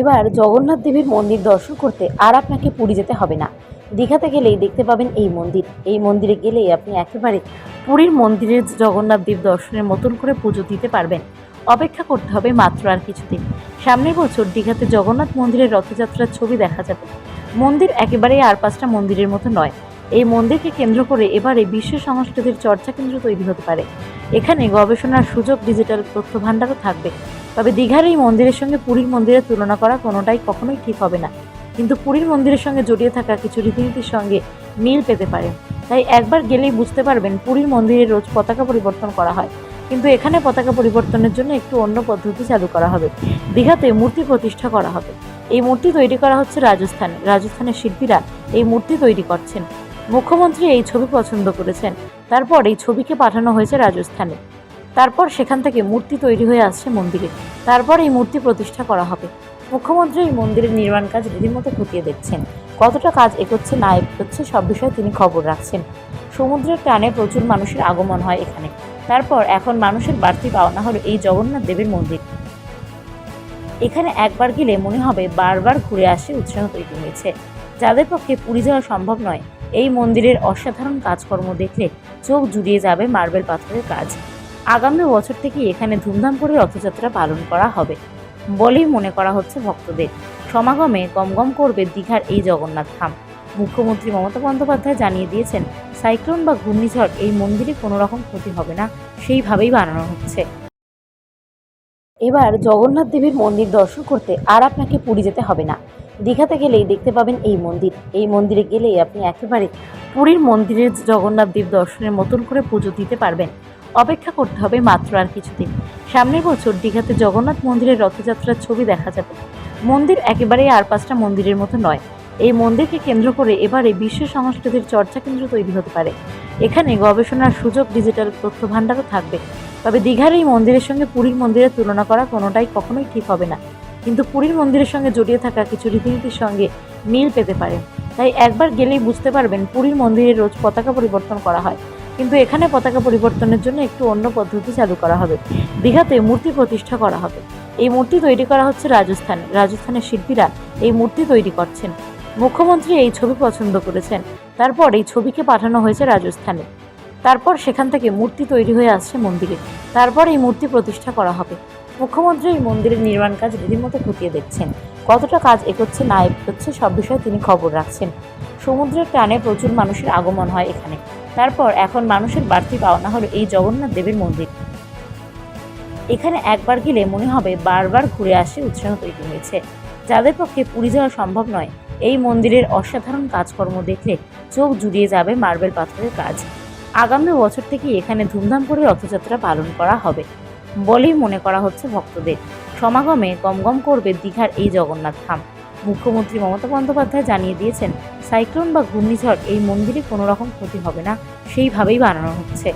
এবার জগন্নাথ দেবীর মন্দির দর্শন করতে আর আপনাকে পুরী যেতে হবে না। দীঘাতে গেলেই দেখতে পাবেন এই মন্দির। এই মন্দিরে গেলেই আপনি একেবারে পুরীর মন্দিরের জগন্নাথ দেব দর্শনের মতন করে পুজো দিতে পারবেন। অপেক্ষা করতে হবে মাত্র আর কিছুদিন। সামনের বছর দীঘাতে জগন্নাথ মন্দিরের রথযাত্রার ছবি দেখা যাবে। মন্দির একেবারেই আর পাঁচটা মন্দিরের মতো নয়। এই মন্দিরকে কেন্দ্র করে এবারে বিশ্ব সংস্কৃতির চর্চা কেন্দ্র তৈরি হতে পারে। এখানে গবেষণার সুযোগ, ডিজিটাল তথ্য ভাণ্ডারও থাকবে। তবে দীঘার এই মন্দিরের সঙ্গে পুরীর মন্দিরের তুলনা করা কোনোটাই কখনোই ঠিক হবে না। কিন্তু পুরীর মন্দিরের সঙ্গে জড়িয়ে থাকা কিছু রীতিনীতির সঙ্গে মিল পেতে পারে। তাই একবার গেলেই বুঝতে পারবেন পুরীর মন্দিরে রোজ পতাকা পরিবর্তন করা হয়। কিন্তু এখানে পতাকা পরিবর্তনের জন্য একটু অন্য পদ্ধতি চালু করা হবে। দীঘাতে মূর্তি প্রতিষ্ঠা করা হবে। এই মূর্তি তৈরি করা হচ্ছে রাজস্থানে। রাজস্থানের শিল্পীরা এই মূর্তি তৈরি করছেন। মুখ্যমন্ত্রী এই ছবি পছন্দ করেছেন। তারপর এই ছবিকে পাঠানো হয়েছে রাজস্থানে। তারপর সেখান থেকে মূর্তি তৈরি হয়ে আসছে মন্দিরে। তারপর এই মূর্তি প্রতিষ্ঠা করা হবে। মুখ্যমন্ত্রী এই মন্দিরের নির্মাণ কাজ রীতিমতো খতিয়ে দেখছেন। কতটা কাজ এগোচ্ছে না এগোচ্ছে সব বিষয়ে তিনি খবর রাখছেন। সমুদ্রের টানে প্রচুর মানুষের আগমন হয় এখানে। তারপর এখন মানুষের বাড়তি পাওনা হলো এই জগন্নাথ দেবের মন্দির। এখানে একবার গেলে মনে হবে বারবার ঘুরে আসে উৎসাহ তৈরি হয়েছে। যাদের পক্ষে পুরী যাওয়া সম্ভব নয়, এই মন্দিরের অসাধারণ কাজকর্ম দেখলে চোখ জুড়িয়ে যাবে মার্বেল পাথরের কাজ। আগামী বছর থেকে এখানে ধুমধাম করে রথযাত্রা পালন করা হবে বলেই মনে করা হচ্ছে ভক্তদের। সমাগমে গমগম করবে দীঘার এই জগন্নাথ ধাম। মুখ্যমন্ত্রী মমতা বন্দ্যোপাধ্যায় জানিয়ে দিয়েছেন, সাইক্লোন বা ঘূর্ণিঝড় এই মন্দিরে কোনো রকম ক্ষতি হবে না, সেইভাবেই বানানো হচ্ছে। এবার জগন্নাথ দেবীর মন্দির দর্শন করতে আর আপনাকে পুরী যেতে হবে না। দীঘাতে গেলেই দেখতে পাবেন এই মন্দির। এই মন্দিরে গেলেই আপনি একেবারে পুরীর মন্দিরের জগন্নাথ দেব দর্শনের মতন করে পুজো দিতে পারবেন। অপেক্ষা করতে হবে মাত্র আর কিছুদিন। সামনের বছর দীঘাতে জগন্নাথ মন্দিরের রথযাত্রার ছবি দেখা যাবে। মন্দির একেবারেই আর পাঁচটা মন্দিরের মতো নয়। এই মন্দিরকে কেন্দ্র করে এবারে বিশ্ব সংস্কৃতির চর্চা কেন্দ্র তৈরি হতে পারে। এখানে গবেষণার সুযোগ ডিজিটাল তথ্য ভাণ্ডারও থাকবে। তবে দীঘার এই মন্দিরের সঙ্গে পুরীর মন্দিরের তুলনা করা কোনোটাই কখনোই ঠিক হবে না। কিন্তু পুরীর মন্দিরের সঙ্গে জড়িয়ে থাকা কিছু রীতিনীতির সঙ্গে মিল পেতে পারে। তাই একবার গেলেই বুঝতে পারবেন পুরীর মন্দিরে রোজ পতাকা পরিবর্তন করা হয়। কিন্তু এখানে পতাকা পরিবর্তনের জন্য একটু অন্য পদ্ধতি চালু করা হবে। দীঘাতে মূর্তি প্রতিষ্ঠা করা হবে। এই মূর্তি তৈরি করা হচ্ছে রাজস্থানে। রাজস্থানের শিল্পীরা এই মূর্তি তৈরি করছেন। মুখ্যমন্ত্রী এই ছবি পছন্দ করেছেন। তারপর এই ছবিকে পাঠানো হয়েছে রাজস্থানে। তারপর সেখান থেকে মূর্তি তৈরি হয়ে আসছে মন্দিরে। তারপর এই মূর্তি প্রতিষ্ঠা করা হবে। মুখ্যমন্ত্রী এই মন্দিরের নির্মাণ কাজ রীতিমতো খতিয়ে দেখছেন। কতটা কাজ এগোচ্ছে না এগোচ্ছে সব বিষয়ে তিনি খবর রাখছেন। সমুদ্রের টানে প্রচুর মানুষের আগমন হয় এখানে। তারপর এখন মানুষের বাড়তি পাওনা হলো এই জগন্নাথ দেবের মন্দির। এখানে একবার গেলে মনে হবে বারবার ঘুরে আসে উৎসাহ তৈরি হয়েছে। যাদের পক্ষে পুরী যাওয়া সম্ভব নয়, এই মন্দিরের অসাধারণ কাজকর্ম দেখলে চোখ জুড়িয়ে যাবে মার্বেল পাথরের কাজ। আগামী বছর থেকে এখানে ধুমধাম করে রথযাত্রা পালন করা হবে বলেই মনে করা হচ্ছে ভক্তদের। সমাগমে গমগম করবে দীঘার এই জগন্নাথ ধাম। মুখ্যমন্ত্রী মমতা বন্দ্যোপাধ্যায় জানিয়ে দিয়েছেন, সাইক্লোন বা ঘূর্ণিঝড় এই মন্দিরে কোনো রকম ক্ষতি হবে না, সেইভাবেই বানানো হচ্ছে।